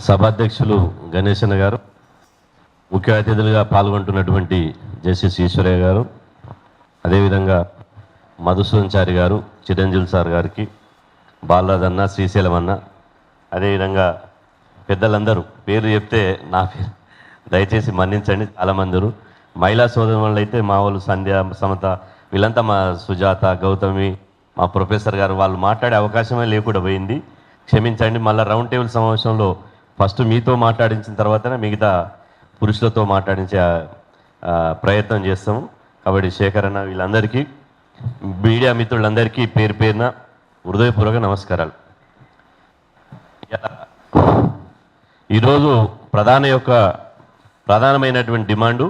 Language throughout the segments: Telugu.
సభాధ్యక్షులు గణేశన్న గారు ముఖ్య అతిథులుగా పాల్గొంటున్నటువంటి జస్టిస్ ఈశ్వరయ్య గారు అదేవిధంగా మధుసూదన్ చారి గారు చిరంజీవి సార్ గారికి బాలరాజన్న శ్రీశైలం అన్న అదేవిధంగా పెద్దలందరూ పేరు చెప్తే నా పేరు. దయచేసి మన్నించండి చాలామందరు మహిళా సోదరులు అయితే మా వాళ్ళు సంధ్య సమత వీళ్ళంతా మా సుజాత గౌతమి మా ప్రొఫెసర్ గారు వాళ్ళు మాట్లాడే అవకాశమే లేకుండా పోయింది. క్షమించండి మళ్ళీ రౌండ్ టేబుల్ సమావేశంలో ఫస్ట్ మీతో మాట్లాడించిన తర్వాతనే మిగతా పురుషులతో మాట్లాడించే ప్రయత్నం చేస్తాము. కాబట్టి శేఖర్ అన్న వీళ్ళందరికీ మీడియా మిత్రులందరికీ పేరు పేరున హృదయపూర్వక నమస్కారాలు. ఈరోజు ప్రధాన యొక్క ప్రధానమైనటువంటి డిమాండు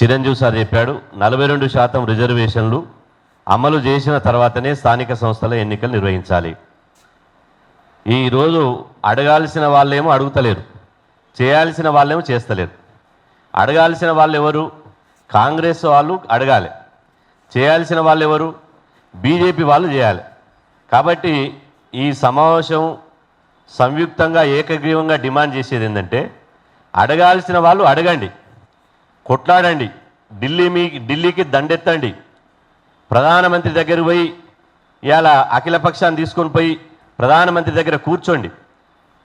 చిరంజీవి సార్ చెప్పాడు నలభై రెండు శాతం రిజర్వేషన్లు అమలు చేసిన తర్వాతనే స్థానిక సంస్థల ఎన్నికలు నిర్వహించాలి. ఈరోజు అడగాల్సిన వాళ్ళేమో అడుగుతలేరు. చేయాల్సిన వాళ్ళేమో చేస్తలేరు. అడగాల్సిన వాళ్ళు ఎవరు? కాంగ్రెస్ వాళ్ళు అడగాలి. చేయాల్సిన వాళ్ళు ఎవరు? బీజేపీ వాళ్ళు చేయాలి. కాబట్టి ఈ సమావేశం సంయుక్తంగా ఏకగ్రీవంగా డిమాండ్ చేసేది ఏంటంటే అడగాల్సిన వాళ్ళు అడగండి. కొట్లాడండి. ఢిల్లీ మీ ఢిల్లీకి దండెత్తండి. ప్రధానమంత్రి దగ్గర పోయి ఇవాళ అఖిలపక్షాన్ని తీసుకొని పోయి ప్రధానమంత్రి దగ్గర కూర్చోండి.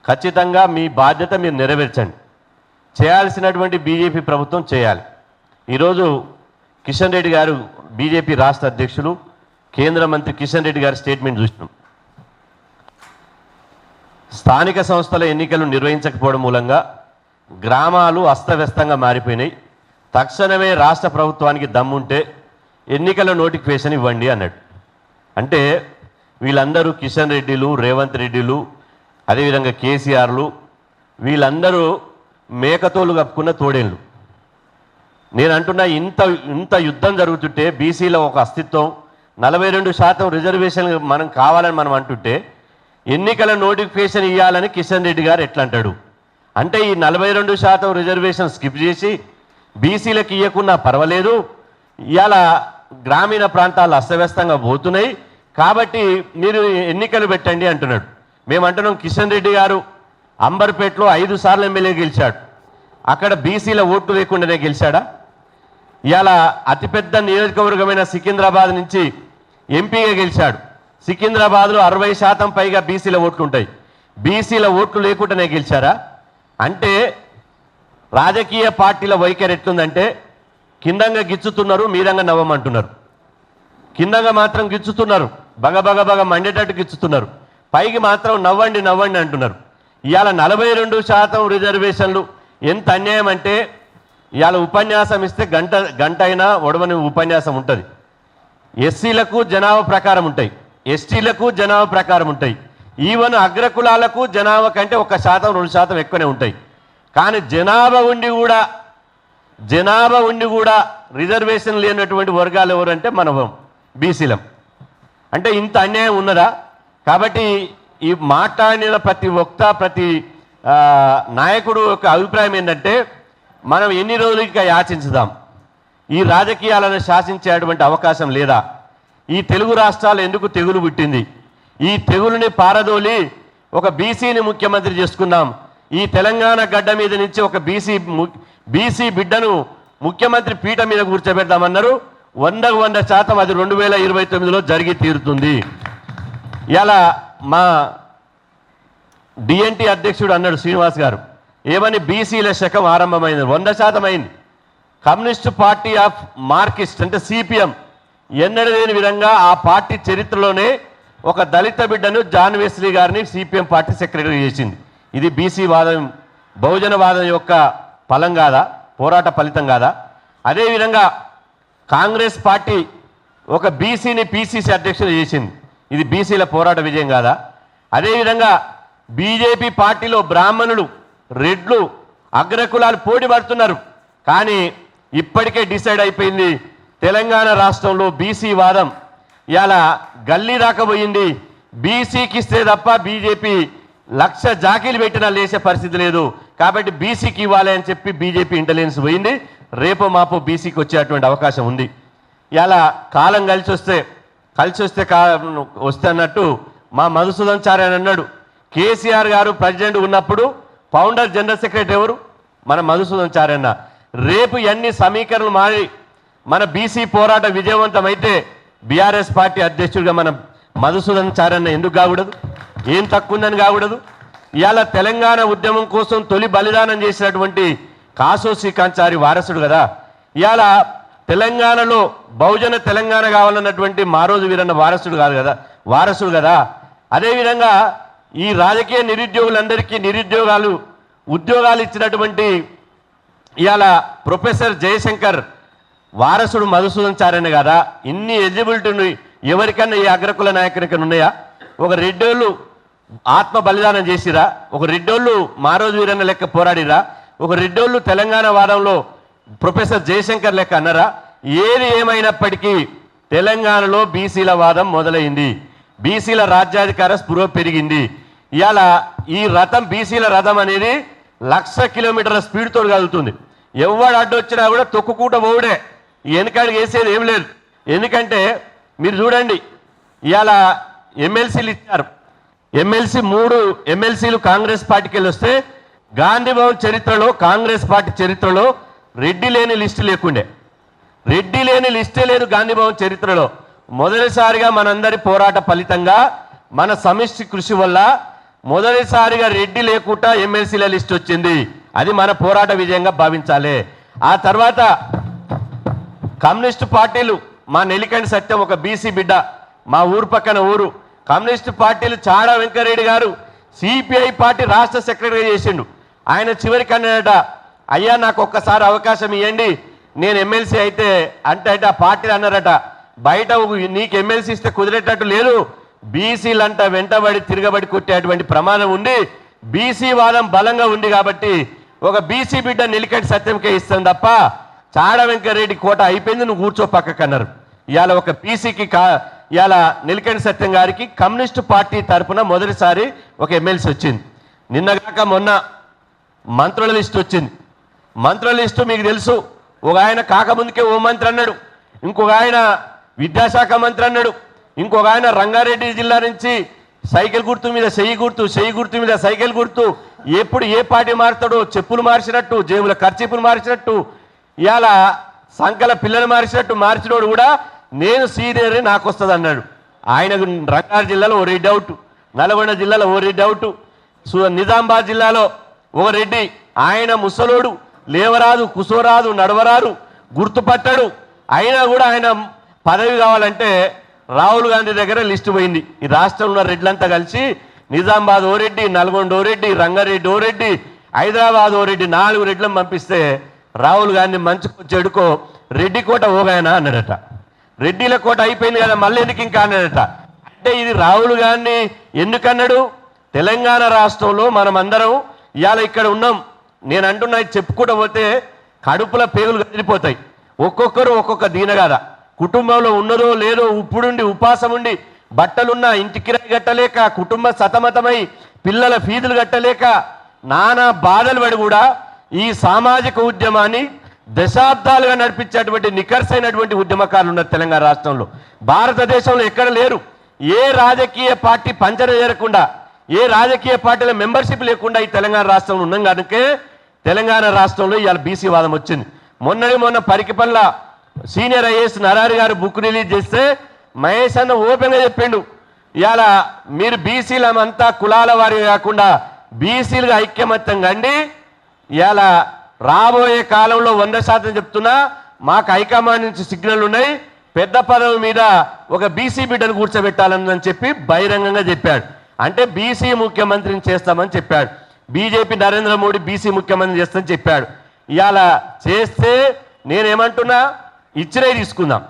ఖచ్చితంగా మీ బాధ్యత మీరు నెరవేర్చండి. చేయాల్సినటువంటి బీజేపీ ప్రభుత్వం చేయాలి. ఈరోజు కిషన్ రెడ్డి గారు బీజేపీ రాష్ట్ర అధ్యక్షులు కేంద్ర మంత్రి కిషన్ రెడ్డి గారి స్టేట్మెంట్ చూసినాం. స్థానిక సంస్థల ఎన్నికలు నిర్వహించకపోవడం మూలంగా గ్రామాలు అస్తవ్యస్తంగా మారిపోయినాయి. తక్షణమే రాష్ట్ర ప్రభుత్వానికి దమ్ముంటే ఎన్నికల నోటిఫికేషన్ ఇవ్వండి అన్నాడు. అంటే వీళ్ళందరూ కిషన్ రెడ్డిలు రేవంత్ రెడ్డిలు అదేవిధంగా కేసీఆర్లు వీళ్ళందరూ మేకతోలు కప్పుకున్న తోడేళ్ళు. నేను అంటున్నా ఇంత ఇంత యుద్ధం జరుగుతుంటే బీసీలో ఒక అస్తిత్వం నలభై రెండు శాతం రిజర్వేషన్ మనం కావాలని మనం అంటుంటే ఎన్నికల నోటిఫికేషన్ ఇవ్వాలని కిషన్ రెడ్డి గారు ఎట్లా అంటాడు అంటే ఈ నలభై రెండు శాతం రిజర్వేషన్ స్కిప్ చేసి బీసీలకు ఇవ్వకున్నా పర్వాలేదు. ఇవాళ గ్రామీణ ప్రాంతాలు అస్తవ్యస్తంగా పోతున్నాయి. కాబట్టి మీరు ఎన్నికలు పెట్టండి అంటున్నాడు. మేము అంటున్నాం కిషన్ రెడ్డి గారు అంబర్పేటలో ఐదు సార్లు ఎమ్మెల్యే గెలిచాడు. అక్కడ బీసీల ఓట్లు లేకుండానే గెలిచాడా? ఇవాళ అతిపెద్ద నియోజకవర్గమైన సికింద్రాబాద్ నుంచి ఎంపీగా గెలిచాడు. సికింద్రాబాద్లో అరవై శాతం పైగా బీసీల ఓట్లు ఉంటాయి. బీసీల ఓట్లు లేకుండానే గెలిచారా? అంటే రాజకీయ పార్టీల వైఖరి ఎట్లుందంటే కిందంగా గిచ్చుతున్నారు మీదంగా నవ్వమంటున్నారు. కిందంగా మాత్రం గిచ్చుతున్నారు. బగ బగ బగ మండేటట్టు గిచ్చుతున్నారు. పైకి మాత్రం నవ్వండి నవ్వండి అంటున్నారు. ఇవాళ నలభై రెండు శాతం రిజర్వేషన్లు ఎంత అన్యాయం అంటే ఇవాళ ఉపన్యాసం ఇస్తే గంట గంట అయినా ఒడవని ఉపన్యాసం ఉంటుంది. ఎస్సీలకు జనాభా ప్రకారం ఉంటాయి. ఎస్టీలకు జనాభా ప్రకారం ఉంటాయి. ఈవెన్ అగ్రకులాలకు జనాభా కంటే ఒక శాతం రెండు శాతం ఎక్కువనే ఉంటాయి. కానీ జనాభా ఉండి కూడా జనాభా ఉండి కూడా రిజర్వేషన్ లేనటువంటి వర్గాలు ఎవరంటే మన బీసీలం. అంటే ఇంత అన్యాయం ఉన్నదా? కాబట్టి ఈ మాట్లాడిన ప్రతి వక్త ప్రతి నాయకుడు యొక్క అభిప్రాయం ఏంటంటే మనం ఎన్ని రోజులు ఇంకా యాచించుదాం? ఈ రాజకీయాలను శాసించేటువంటి అవకాశం లేదా? ఈ తెలుగు రాష్ట్రాలు ఎందుకు తెగులు పుట్టింది? ఈ తెగులుని పారదోలి ఒక బీసీని ముఖ్యమంత్రి చేసుకుందాం. ఈ తెలంగాణ గడ్డ మీద నుంచి ఒక బీసీ బీసీ బిడ్డను ముఖ్యమంత్రి పీఠ మీద కూర్చోబెడదామన్నారు. వందకు వంద శాతం అది రెండు వేల ఇరవై తొమ్మిదిలో జరిగి తీరుతుంది. ఇలా మా డిఎన్టీ అధ్యక్షుడు అన్నాడు శ్రీనివాస్ గారు ఏమని బీసీల శకం ఆరంభమైంది? వంద శాతం అయింది. కమ్యూనిస్ట్ పార్టీ ఆఫ్ మార్కిస్ట్ అంటే సిపిఎం ఎన్నడూ లేని విధంగా ఆ పార్టీ చరిత్రలోనే ఒక దళిత బిడ్డను జాన్ వెస్లీ గారిని సిపిఎం పార్టీ సెక్రటరీ చేసింది. ఇది బీసీ వాదం బహుజన వాదం యొక్క ఫలం కాదా? పోరాట ఫలితం కాదా? అదేవిధంగా కాంగ్రెస్ పార్టీ ఒక బీసీని పీసీసీ అధ్యక్షుడు చేసింది. ఇది బీసీల పోరాట విజయం కాదా? అదేవిధంగా బీజేపీ పార్టీలో బ్రాహ్మణులు రెడ్లు అగ్రకులాలు పోటీ పడుతున్నారు. కానీ ఇప్పటికే డిసైడ్ అయిపోయింది. తెలంగాణ రాష్ట్రంలో బీసీ వాదం ఇలా గల్లీ రాకపోయింది బీసీకి ఇస్తే తప్ప బీజేపీ లక్ష జాకీలు పెట్టినా లేచే పరిస్థితి లేదు. కాబట్టి బీసీకి ఇవ్వాలి అని చెప్పి బీజేపీ ఇంటెలిజెన్స్ పోయింది. రేపు మాపు బీసీకి వచ్చేటువంటి అవకాశం ఉంది. ఇలా కాలం కలిసి వస్తే కలిసి వస్తే కా వస్తే అన్నట్టు మా మధుసూదన్ చారి అని అన్నాడు. కేసీఆర్ గారు ప్రెసిడెంట్ ఉన్నప్పుడు ఫౌండర్ జనరల్ సెక్రటరీ ఎవరు? మన మధుసూదన్ చారన్న రేపు ఎన్ని సమీకరణలు మారి మన బీసీ పోరాటం విజయవంతమైతే బీఆర్ఎస్ పార్టీ అధ్యక్షుడిగా మన మధుసూదన్ చారన్న ఎందుకు కాకూడదు? ఏం తక్కువ ఉందని కాకూడదు? ఇవాళ తెలంగాణ ఉద్యమం కోసం తొలి బలిదానం చేసినటువంటి కాసో శ్రీకాంచారి వారసుడు కదా. ఇవాళ తెలంగాణలో బహుజన తెలంగాణ కావాలన్నటువంటి మారోజు వీరన్న వారసుడు కాదు కదా. వారసుడు కదా. అదేవిధంగా ఈ రాజకీయ నిరుద్యోగులందరికీ నిరుద్యోగాలు ఉద్యోగాలు ఇచ్చినటువంటి ఇవాళ ప్రొఫెసర్ జయశంకర్ వారసుడు మధుసూదన్ చారని కదా. ఇన్ని ఎలిజిబిలిటీ ఎవరికన్నా ఈ అగ్రకుల నాయకునికి ఉన్నాయా? ఒక రెడ్డోళ్ళు ఆత్మ బలిదానం చేసిరా? ఒక రెడ్డోళ్ళు మారోజు వీరన్న లెక్క పోరాడిరా? ఒక రెడ్డోళ్ళు తెలంగాణ వాదంలో ప్రొఫెసర్ జయశంకర్ లెక్క అన్నారా? ఏది ఏమైనప్పటికీ తెలంగాణలో బీసీల వాదం మొదలైంది. బీసీల రాజ్యాధికార స్పృహ పెరిగింది. ఇవాళ ఈ రథం బీసీల రథం అనేది లక్ష కిలోమీటర్ల స్పీడ్తో కదులుతుంది. ఎవడు అడ్డొచ్చినా కూడా తొక్కుకూట పోవుడే. వెనకాడికి వేసేది ఏం లేదు. ఎందుకంటే మీరు చూడండి ఇవాళ ఎమ్మెల్సీలు ఇచ్చారు. ఎమ్మెల్సీ మూడు ఎమ్మెల్సీలు కాంగ్రెస్ పార్టీకి వెళ్ళి వస్తే గాంధీ చరిత్రలో కాంగ్రెస్ పార్టీ చరిత్రలో రెడ్డి లేని లిస్టు లేకుండే. రెడ్డి లేని లిస్టే లేదు గాంధీ చరిత్రలో. మొదటిసారిగా మనందరి పోరాట ఫలితంగా మన సమిష్టి కృషి వల్ల మొదటిసారిగా రెడ్డి లేకుండా ఎమ్మెల్సీల లిస్ట్ వచ్చింది. అది మన పోరాట విజయంగా భావించాలి. ఆ తర్వాత కమ్యూనిస్టు పార్టీలు మా నెలికండి సత్యం ఒక బీసీ బిడ్డ మా ఊరు పక్కన ఊరు. కమ్యూనిస్టు పార్టీలు చాడా వెంకరెడ్డి గారు సిపిఐ పార్టీ రాష్ట్ర సెక్రటరీ చేసిండు. ఆయన చివరికి అన్నాడట అయ్యా నాకు ఒక్కసారి అవకాశం ఇవ్వండి నేను ఎమ్మెల్సీ అయితే అంటే అంటే ఆ పార్టీలు అన్నారట. బయట నీకు ఎమ్మెల్సీ ఇస్తే కుదిరేటట్టు లేదు. బీసీలంట వెంటబడి తిరగబడి కొట్టేటువంటి ప్రమాదం ఉంది. బీసీ వాదం బలంగా ఉంది కాబట్టి ఒక బీసీ బిడ్డ నిలికటి సత్యంకే ఇస్తాం తప్ప చాడ వెంకరెడ్డి కోట అయిపోయింది నువ్వు కూర్చో పక్కకన్నారు ఇవాళ ఒక బీసీకి కా ఇవాళ నిలికంటి సత్యం గారికి కమ్యూనిస్టు పార్టీ తరపున మొదటిసారి ఒక ఎమ్మెల్సీ వచ్చింది. నిన్నగాక మొన్న మంత్రుల లిస్ట్ వచ్చింది. మంత్రుల లిస్టు మీకు తెలుసు. ఒక ఆయన కాకముందుకే ఓ మంత్రి అన్నాడు. ఇంకొక ఆయన విద్యాశాఖ మంత్రి అన్నాడు. ఇంకొక ఆయన రంగారెడ్డి జిల్లా నుంచి సైకిల్ గుర్తు మీద చెయ్యి గుర్తు చెయ్యి గుర్తు మీద సైకిల్ గుర్తు. ఎప్పుడు ఏ పార్టీ మారుతాడో చెప్పులు మార్చినట్టు జేబుల ఖర్చీపులు మార్చినట్టు ఇవాళ సంకల పిల్లలు మార్చినట్టు మార్చినోడు కూడా నేను సీనియర్ నాకు వస్తుంది అన్నాడు ఆయన రంగారెడ్డి జిల్లాలో ఓ రెడ్ అవుట్ నల్గొండ జిల్లాలో ఓ రెడ్ అవుట్ సు- నిజామాబాద్ జిల్లాలో ఓ రెడ్డి ఆయన ముసలోడు లేవరాదు కుసోరాదు నడవరాదు గుర్తుపట్టడు. అయినా కూడా ఆయన పదవి కావాలంటే రాహుల్ గాంధీ దగ్గర లిస్టు పోయింది. ఈ రాష్ట్రంలో ఉన్న రెడ్లంతా కలిసి నిజామాబాద్ ఓ రెడ్డి నల్గొండ ఓ రెడ్డి రంగారెడ్డి ఓ రెడ్డి హైదరాబాద్ ఓ రెడ్డి నాలుగు రెడ్లను పంపిస్తే రాహుల్ గాంధీ మంచుకో చెడుకో రెడ్డి కోట ఓగాయనా అన్నాడట. రెడ్డిల కోట అయిపోయింది కదా మళ్ళీ ఎందుకు ఇంకా అన్నాడట. అంటే ఇది రాహుల్ గాంధీ ఎందుకన్నాడు? తెలంగాణ రాష్ట్రంలో మనం అందరం ఇవాళ ఇక్కడ ఉన్నాం. నేను అంటున్నా చెప్పుకుంటూ పోతే కడుపుల పేగులు కదిలిపోతాయి. ఒక్కొక్కరు ఒక్కొక్క దీనగాథ. కుటుంబంలో ఉన్నదో లేదో ఉప్పుడుండి ఉపాసం ఉండి బట్టలున్నా ఇంటి కిరాయి కట్టలేక కుటుంబ సతమతమై పిల్లల ఫీజులు కట్టలేక నానా బాధలు పడి కూడా ఈ సామాజిక ఉద్యమాన్ని దశాబ్దాలుగా నడిపించేటువంటి నికర్సైనటువంటి ఉద్యమకారులు ఉన్నారు తెలంగాణ రాష్ట్రంలో. భారతదేశంలో ఎక్కడ లేరు. ఏ రాజకీయ పార్టీ పంచన చేరకుండా ఏ రాజకీయ పార్టీల మెంబర్షిప్ లేకుండా ఈ తెలంగాణ రాష్ట్రంలో ఉన్నాం కనుకే తెలంగాణ రాష్ట్రంలో ఇవాళ బీసీ వాదం వచ్చింది. మొన్నటి మొన్న పరికిపల్ల సీనియర్ ఐఏఎస్ నరారి గారు బుక్ రిలీజ్ చేస్తే మహేష్ అన్న ఓపెన్గా చెప్పిండు. ఇవాళ మీరు బీసీలమంతా కులాల వారి కాకుండా బీసీలుగా ఐక్యమత్యం కండి ఇవాళ రాబోయే కాలంలో వంద శాతం చెప్తున్నా మాకు హైకమాండ్ నుంచి సిగ్నల్ ఉన్నాయి. పెద్ద పదవి మీద ఒక బీసీ బిడ్డను కూర్చోబెట్టాలని చెప్పి బహిరంగంగా చెప్పాడు. అంటే బీసీ ముఖ్యమంత్రిని చేస్తామని చెప్పాడు. బీజేపీ నరేంద్ర మోడీ బీసీ ముఖ్యమంత్రి చేస్తామని చెప్పాడు. ఇవాళ చేస్తే నేనేమంటున్నా? ఇచ్చినవి తీసుకుందాం.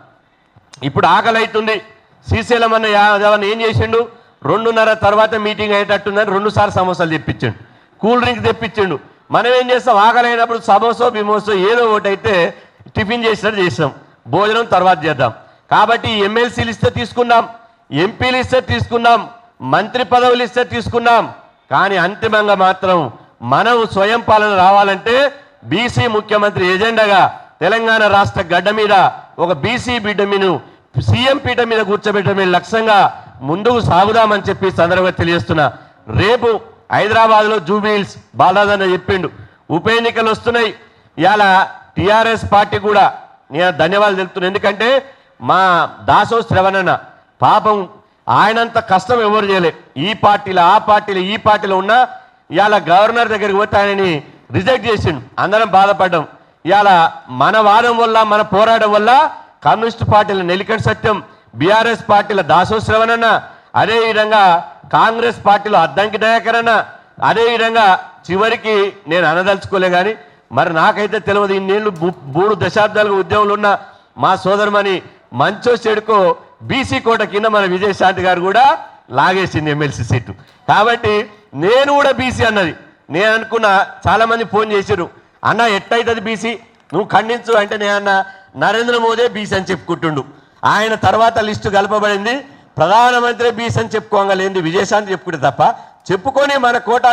ఇప్పుడు ఆకలి అవుతుంది శ్రీశైలం అన్న యాదవన్ ఏం చేసిండు? రెండున్నర తర్వాత మీటింగ్ అయ్యేటట్టుందని రెండుసార్లు సమోసాలు తెప్పించిండు. Cool drink తెప్పించిండు. మనం ఏం చేస్తాం? ఆకలి అయినప్పుడు సమోసో బిమోసో ఏదో ఒకటి అయితే టిఫిన్ చేసినట్టు చేస్తాం. భోజనం తర్వాత చేద్దాం. కాబట్టి ఎమ్మెల్సీలు ఇస్తే తీసుకుందాం. ఎంపీలు ఇస్తే తీసుకుందాం. మంత్రి పదవులు ఇస్తే తీసుకున్నాం. కానీ అంతిమంగా మాత్రం మనం స్వయం పాలన రావాలంటే బీసీ ముఖ్యమంత్రి ఎజెండాగా తెలంగాణ రాష్ట్ర గడ్డ మీద ఒక బీసీ బిడ్డ మీను సీఎం పీఠ మీద కూర్చోబెట్టడమే లక్ష్యంగా ముందుకు సాగుదామని చెప్పి సందర్భంగా తెలియజేస్తున్నా. రేపు హైదరాబాద్లో జూబిల్స్ బాలాదన్న చెప్పిండు. ఉప ఎన్నికలు వస్తున్నాయి. ఇలా టీఆర్ఎస్ పార్టీ కూడా నేను ధన్యవాదాలు తెలుపుతున్నాను ఎందుకంటే మా దాసో శ్రవణన్న పాపం ఆయనంత కష్టం ఎవరు చేయలే? ఈ పార్టీలో ఆ పార్టీలో ఈ పార్టీలో ఉన్నా ఇవాళ గవర్నర్ దగ్గరికి పోతే ఆయనని రిజెక్ట్ చేసిండు. అందరం బాధపడ్డాం. ఇవాళ మన వాదం వల్ల మన పోరాటం వల్ల కమ్యూనిస్ట్ పార్టీల నెలికటి సత్యం బీఆర్ఎస్ పార్టీల దాసోశ్రవణన్న అదేవిధంగా అదే విధంగా కాంగ్రెస్ పార్టీలో అద్దంకి దయాకర్ అదేవిధంగా అదే విధంగా చివరికి నేను అనదలుచుకోలే కానీ మరి నాకైతే తెలియదు ఇన్నేళ్ళు మూడు దశాబ్దాలుగా ఉద్యోగులు ఉన్న మా సోదరుమని మంచో చెడుకో బీసీ కోట కింద మన విజయశాంతి గారు కూడా లాగేసింది ఎమ్మెల్సీ సీటు. కాబట్టి నేను కూడా బీసీ అన్నది. నేను అనుకున్న చాలామంది ఫోన్ చేశారు అన్న ఎట్టయితుంది బీసీ? నువ్వు ఖండించు అంటే నేనన్న నరేంద్ర మోదీ బీసీ అని చెప్పుకుంటుండు. ఆయన తర్వాత లిస్టు కలపబడింది. ప్రధానమంత్రి బీసీ అని చెప్పుకోగలేంది విజయశాంతి చెప్పుకుంటే తప్ప చెప్పుకొని మన కోట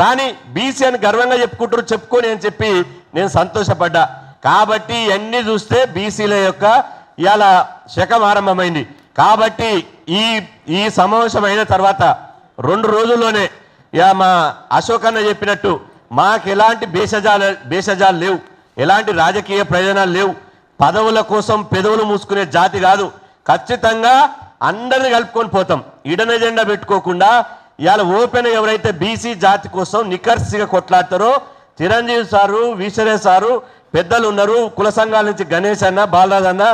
రాని బీసీ అని గర్వంగా చెప్పుకుంటారు చెప్పుకొని అని చెప్పి నేను సంతోషపడ్డా. కాబట్టి ఇవన్నీ చూస్తే బీసీల యొక్క ఇవాళ శకం ఆరంభమైంది. కాబట్టి ఈ ఈ సమావేశం అయిన తర్వాత రెండు రోజుల్లోనే ఇక మా అశోక్ అన్న చెప్పినట్టు మాకు ఎలాంటి భేషజాలు భేషజాలు లేవు. ఎలాంటి రాజకీయ ప్రయోజనాలు లేవు. పదవుల కోసం పెదవులు మూసుకునే జాతి కాదు. ఖచ్చితంగా అందరిని కలుపుకొని పోతాం. ఇడన్ ఎజెండా పెట్టుకోకుండా ఇవాళ ఓపెన్ ఎవరైతే బీసీ జాతి కోసం నికర్సిగా కొట్లాడతారో చిరంజీవి సారు విశ్వరే సారు పెద్దలు ఉన్నారు. కుల సంఘాల నుంచి గణేష్ అన్న బాలరాజ్ అన్న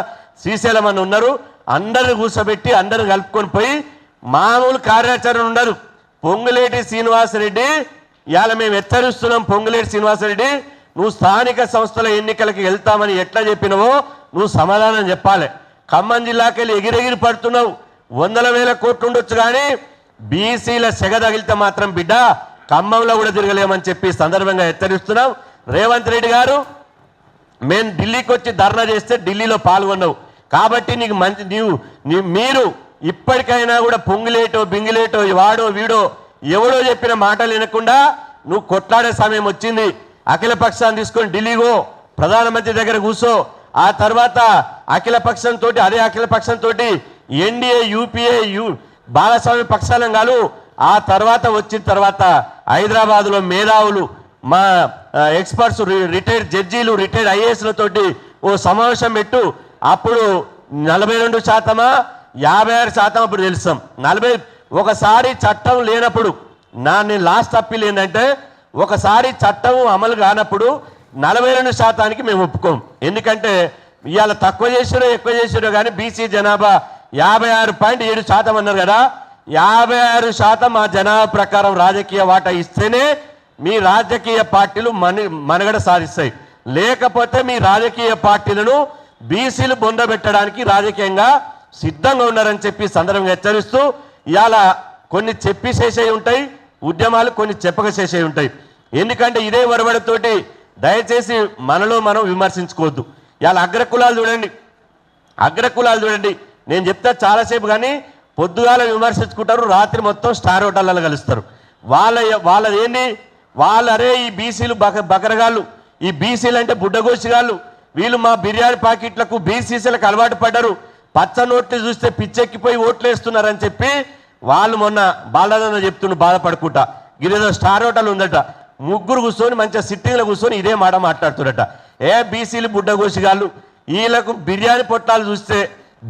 శ్రీశైలం అని ఉన్నారు. అందరిని కూర్చోబెట్టి అందరిని కలుపుకొని పోయి మామూలు కార్యాచరణ ఉన్నారు పొంగులేటి శ్రీనివాసరెడ్డి ఇవాళ మేము హెచ్చరిస్తున్నాం పొంగులేటి శ్రీనివాసరెడ్డి నువ్వు స్థానిక సంస్థల ఎన్నికలకు వెళ్తామని ఎట్లా చెప్పినవో నువ్వు సమాధానం చెప్పాలి. ఖమ్మం జిల్లాకి వెళ్ళి ఎగిరెగిరి పడుతున్నావు. వందల వేల కోట్లు ఉండొచ్చు కానీ బీసీల సెగ తగిలితే మాత్రం బిడ్డ ఖమ్మంలో కూడా తిరగలేమని చెప్పి సందర్భంగా హెచ్చరిస్తున్నాం. రేవంత్ రెడ్డి గారు మేము ఢిల్లీకి వచ్చి ధర్నా చేస్తే ఢిల్లీలో పాల్గొన్నావు. కాబట్టి నీకు మంచి నీవు మీరు ఇప్పటికైనా కూడా పొంగిలేటో బింగిలేటో వాడో వీడో ఎవడో చెప్పిన మాటలు వినకుండా నువ్వు కొట్లాడే సమయం వచ్చింది. అఖిల పక్షాన్ని తీసుకొని ఢిల్లీగో ప్రధానమంత్రి దగ్గర కూర్చో. ఆ తర్వాత అఖిల పక్షంతో అదే అఖిల పక్షంతో ఎన్డీఏ యూపీఏ యూ బాలస్వామి పక్షాలం కాదు. ఆ తర్వాత వచ్చిన తర్వాత హైదరాబాద్లో మేధావులు మా ఎక్స్పర్ట్స్ రి- రిటైర్డ్ జడ్జీలు రిటైర్డ్ ఐఏఎస్లతోటి ఓ సమావేశం పెట్టు. అప్పుడు నలభై రెండు శాతమా? యాభై ఆరు శాతం అప్పుడు తెలుస్తాం. నలభై ఒకసారి చట్టం లేనప్పుడు నా నేను లాస్ట్ అప్పీల్ ఏంటంటే ఒకసారి చట్టం అమలు కానప్పుడు నలభై రెండు శాతానికి మేము ఒప్పుకోం. ఎందుకంటే ఇవాళ తక్కువ చేసారో ఎక్కువ చేసారో కానీ బీసీ జనాభా యాభై ఆరు పాయింట్ ఏడు శాతం అన్నారు కదా. యాభై ఆరు శాతం ఆ జనాభా ప్రకారం రాజకీయ వాటా ఇస్తేనే మీ రాజకీయ పార్టీలు మన మనుగడ సాధిస్తాయి. లేకపోతే మీ రాజకీయ పార్టీలను బీసీలు బొందబెట్టడానికి రాజకీయంగా సిద్ధంగా ఉన్నారని చెప్పి సందర్భంగా హెచ్చరిస్తూ ఇవాళ కొన్ని చెప్పి చేసేవి ఉంటాయి ఉద్యమాలు కొన్ని చెప్పక చేసేవి ఉంటాయి. ఎందుకంటే ఇదే వరవడితోటి దయచేసి మనలో మనం విమర్శించుకోవద్దు. ఇవాళ అగ్రకులాలు చూడండి. అగ్రకులాలు చూడండి. నేను చెప్తా చాలాసేపు కానీ పొద్దుగాల విమర్శించుకుంటారు రాత్రి మొత్తం స్టార్ హోటళ్ళలో కలుస్తారు. వాళ్ళ వాళ్ళది ఏంటి వాళ్ళు అరే ఈ బీసీలు బక బకరగాళ్ళు. ఈ బీసీలు అంటే బుడ్డగోసిగాళ్ళు. వీళ్ళు మా బిర్యానీ ప్యాకెట్లకు బీసీసీలకు అలవాటు పడ్డారు. పచ్చ నోట్లు చూస్తే పిచ్చెక్కిపోయి ఓట్లు వేస్తున్నారని చెప్పి వాళ్ళు మొన్న బాలదన్న చెప్తుండు బాధపడుకుంటా. ఇదేదో స్టార్ హోటల్ ఉందట. ముగ్గురు కూర్చొని మంచిగా సిట్టింగ్లో కూర్చొని ఇదే మాట మాట్లాడుతున్నట ఏ బీసీలు బుడ్డగోసిగాళ్ళు? వీళ్ళకు బిర్యానీ పొట్టాలు చూస్తే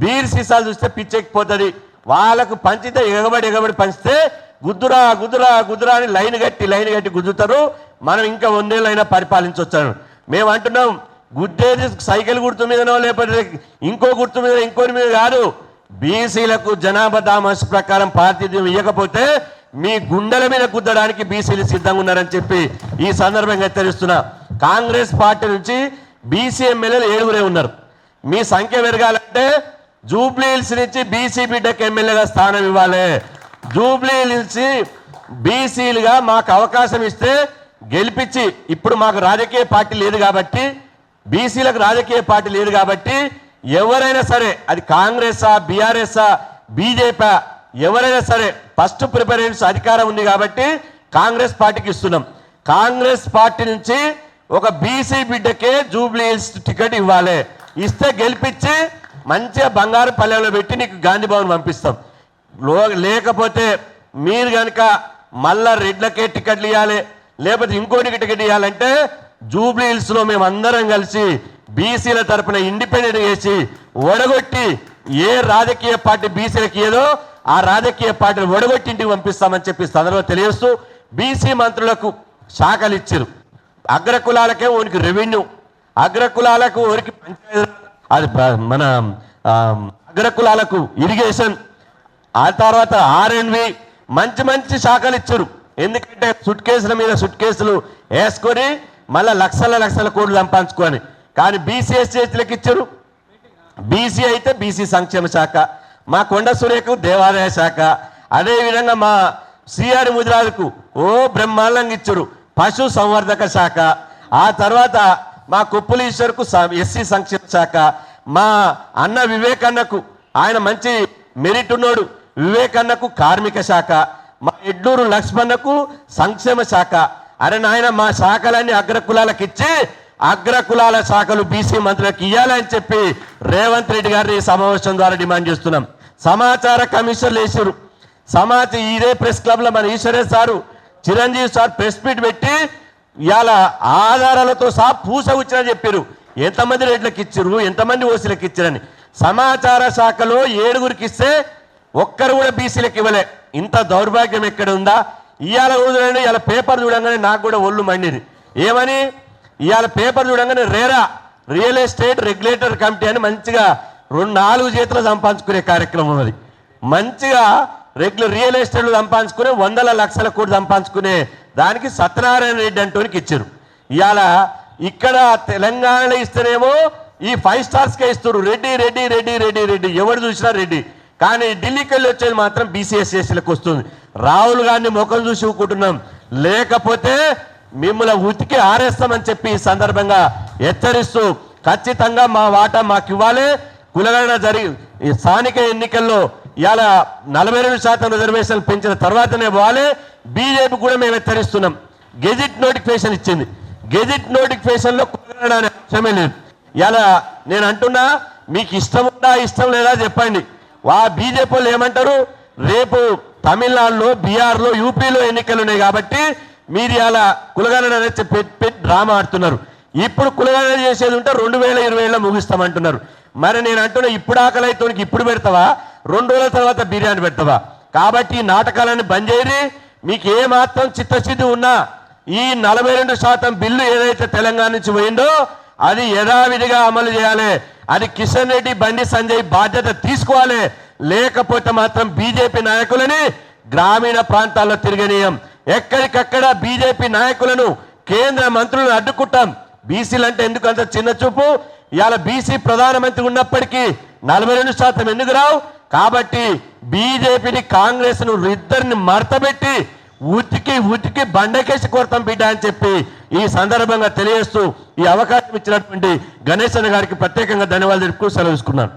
బీర్ సీసాలు చూస్తే పిచ్చెక్కిపోతుంది. వాళ్ళకు పంచితే ఎగబడి ఎగబడి పంచితే గుద్దురా గుద్దురా గుద్దురా అని లైన్ కట్టి లైన్ కట్టి గుద్దుతారు. మనం ఇంకా వందేళ్ళైనా పరిపాలించవచ్చాను మేము అంటున్నాం గుద్దేది సైకిల్ గుర్తు మీదనో లేకపోతే ఇంకో గుర్తు మీద ఇంకోటి మీద కాదు. బీసీలకు జనాభా దామస్ ప్రకారం ప్రాతినిధ్యం ఇవ్వకపోతే మీ గుండెల మీద గుద్దడానికి బీసీలు సిద్ధంగా ఉన్నారని చెప్పి ఈ సందర్భంగా హెచ్చరిస్తున్నా. కాంగ్రెస్ పార్టీ నుంచి బీసీ ఎమ్మెల్యేలు ఏడుగురే ఉన్నారు. మీ సంఖ్య పెరగాలంటే జూబ్లీ హిల్స్ నుంచి బీసీ బిడ్డకు ఎమ్మెల్యేగా స్థానం ఇవ్వాలి. జూబ్లీ నుంచి బీసీలుగా మాకు అవకాశం ఇస్తే గెలిపించి ఇప్పుడు మాకు రాజకీయ పార్టీ లేదు కాబట్టి బీసీలకు రాజకీయ పార్టీ లేదు కాబట్టి ఎవరైనా సరే అది కాంగ్రెసా బీఆర్ఎస్ఆ బీజేపీ ఎవరైనా సరే ఫస్ట్ ప్రిఫరెన్స్ అధికారం ఉంది కాబట్టి కాంగ్రెస్ పార్టీకి ఇస్తున్నాం. కాంగ్రెస్ పార్టీ నుంచి ఒక బీసీ బిడ్డకే జూబ్లీ హిల్స్ టికెట్ ఇవ్వాలి. ఇస్తే గెలిపించి మంచిగా బంగారు పల్లెలో పెట్టి నీకు గాంధీ భవన్ పంపిస్తాం. లేకపోతే మీరు కనుక మళ్ళా రెడ్లకే టికెట్లు ఇవ్వాలి లేకపోతే ఇంకోటికి టికెట్ ఇవ్వాలంటే జూబ్లీహిల్స్లో మేము అందరం కలిసి బీసీల తరపున ఇండిపెండెంట్ చేసి ఒడగొట్టి ఏ రాజకీయ పార్టీ బీసీలకు ఏదో ఆ రాజకీయ పార్టీని ఒడగొట్టి ఇంటికి పంపిస్తామని చెప్పి సందర్భంలో సందర్భంగా తెలియజేస్తూ బీసీ మంత్రులకు శాఖలు ఇచ్చారు. అగ్రకులాలకే ఓనికి రెవెన్యూ అగ్రకులాలకు ఓరికి పంచాయతీ అది మన అగ్రకులాలకు ఇరిగేషన్ ఆ తర్వాత ఆర్ఎన్వి మంచి మంచి శాఖలు ఇచ్చారు. ఎందుకంటే సుట్ కేసుల మీద సుట్ కేసులు వేసుకొని మళ్ళా లక్షల లక్షల కోట్లు సంపాదించుకొని. కానీ బీసీఎస్ చేతులకు ఇచ్చారు. బీసీ అయితే బీసీ సంక్షేమ శాఖ మా కొండ సురేఖకు దేవాదాయ శాఖ అదేవిధంగా మా సిఆర్ ముదిరాజుకు ఓ బ్రహ్మాండంగా ఇచ్చారు. పశు సంవర్ధక శాఖ ఆ తర్వాత మా కుప్పులీశ్వర్కు ఎస్సీ సంక్షేమ శాఖ మా అన్న వివేకన్నకు ఆయన మంచి మెరిట్ ఉన్నాడు. వివేకన్నకు కార్మిక శాఖ మా ఎడ్డూరు లక్ష్మణకు సంక్షేమ శాఖ. అరే నాయన మా శాఖలన్నీ అగ్రకులాలకు ఇచ్చి అగ్రకులాల శాఖలు బీసీ మంత్రులకు ఇవ్వాలని చెప్పి రేవంత్ రెడ్డి గారిని సమావేశం ద్వారా డిమాండ్ చేస్తున్నాం. సమాచార కమిషన్లు వేసారు సమాచార ఇదే ప్రెస్ క్లబ్లో మన ఈశ్వరే sir Chiranjeevi sir press meet పెట్టి ఇవాళ ఆధారాలతో సహా పూస వచ్చిన చెప్పారు ఎంతమంది రేట్లకు ఇచ్చారు ఎంతమంది ఓసీలకు ఇచ్చారని సమాచార శాఖలో ఏడుగురికి ఇస్తే ఒక్కరు కూడా బీసీలకు ఇవ్వలే. ఇంత దౌర్భాగ్యం ఎక్కడ ఉందా ఇవాళ చూడండి ఇవాళ పేపర్ చూడంగానే నాకు కూడా ఒళ్ళు మండింది ఏమని? ఇవాళ పేపర్ చూడంగానే RERA real estate regulator committee అని మంచిగా రెండు నాలుగు చేతులు సంపాదించుకునే కార్యక్రమం అది. మంచిగా రెగ్యులర్ రియల్ ఎస్టేట్లు సంపాదించుకునే వందల లక్షల కోట్లు సంపాదించుకునే దానికి సత్యనారాయణ రెడ్డి అంటూనికి ఇచ్చారు. ఇవాళ ఇక్కడ తెలంగాణలో ఇస్తేనేమో ఈ ఫైవ్ స్టార్స్కే ఇస్తారు రెడ్డి రెడ్డి రెడ్డి రెడ్డి రెడ్డి. ఎవరు చూసినా రెడ్డి. కానీ ఢిల్లీకి వెళ్ళి వచ్చేది మాత్రం బీసీఎస్ఎస్సీలకు వస్తుంది. రాహుల్ గాంధీ ముఖం చూసి ఊకుంటున్నాం. లేకపోతే మిమ్మల్ని ఉతికి ఆరేస్తామని చెప్పి ఈ సందర్భంగా హెచ్చరిస్తూ ఖచ్చితంగా మా వాటా మాకు ఇవ్వాలి. కులగణన జరిగి ఈ స్థానిక ఎన్నికల్లో ఇవాళ నలభై రెండు శాతం రిజర్వేషన్లు పెంచిన తర్వాతనే పోవాలి. బీజేపీ కూడా మేము హెచ్చరిస్తున్నాం. గెజిట్ నోటిఫికేషన్ ఇచ్చింది. గెజిట్ నోటిఫికేషన్లో కులగణన అనే అంశమే లేదు. ఇలా నేను అంటున్నా మీకు ఇష్టం ఉందా ఇష్టం లేదా చెప్పండి. వా బీజేపీ వాళ్ళు ఏమంటారు? రేపు తమిళనాడులో బీహార్లో యూపీలో ఎన్నికలు ఉన్నాయి కాబట్టి మీరు అలా కులగణన అనేది చెప్పి పెట్టి డ్రామా ఆడుతున్నారు. ఇప్పుడు కులగణన చేసేది ఉంటే రెండు వేల ఇరవై ఏళ్ళ ముగిస్తామంటున్నారు. మరి నేను అంటున్నా ఇప్పుడు ఆకలి అయితే ఇప్పుడు పెడతావా? రెండు రోజుల తర్వాత బిర్యానీ పెడతావా? కాబట్టి ఈ నాటకాలను బంద్ చేయరి మీకు ఏ మాత్రం చిత్తశుద్ధి ఉన్నా ఈ నలభై రెండు శాతం బిల్లు ఏదైతే తెలంగాణ నుంచి పోయిందో అది యథావిధిగా అమలు చేయాలి. అది కిషన్ రెడ్డి బండి సంజయ్ బాధ్యత తీసుకోవాలి. లేకపోతే మాత్రం బీజేపీ నాయకులని గ్రామీణ ప్రాంతాల్లో తిరగనీయం. ఎక్కడికక్కడ బీజేపీ నాయకులను కేంద్ర మంత్రులను అడ్డుకుంటాం. బీసీలు అంటే ఎందుకు అంత చిన్న చూపు? ఇవాళ బీసీ ప్రధానమంత్రి ఉన్నప్పటికీ నలభై రెండు శాతం ఎందుకు రావు? కాబట్టి బీజేపీని కాంగ్రెస్ను ఇద్దరిని మడతబెట్టి ఉతికి ఉతికి బండకేసి కోరతాం బిడ్డ అని చెప్పి ఈ సందర్భంగా తెలియజేస్తూ ఈ అవకాశం ఇచ్చినటువంటి గణేశన్ గారికి ప్రత్యేకంగా ధన్యవాదాలు తెలుపుతూ సెలవు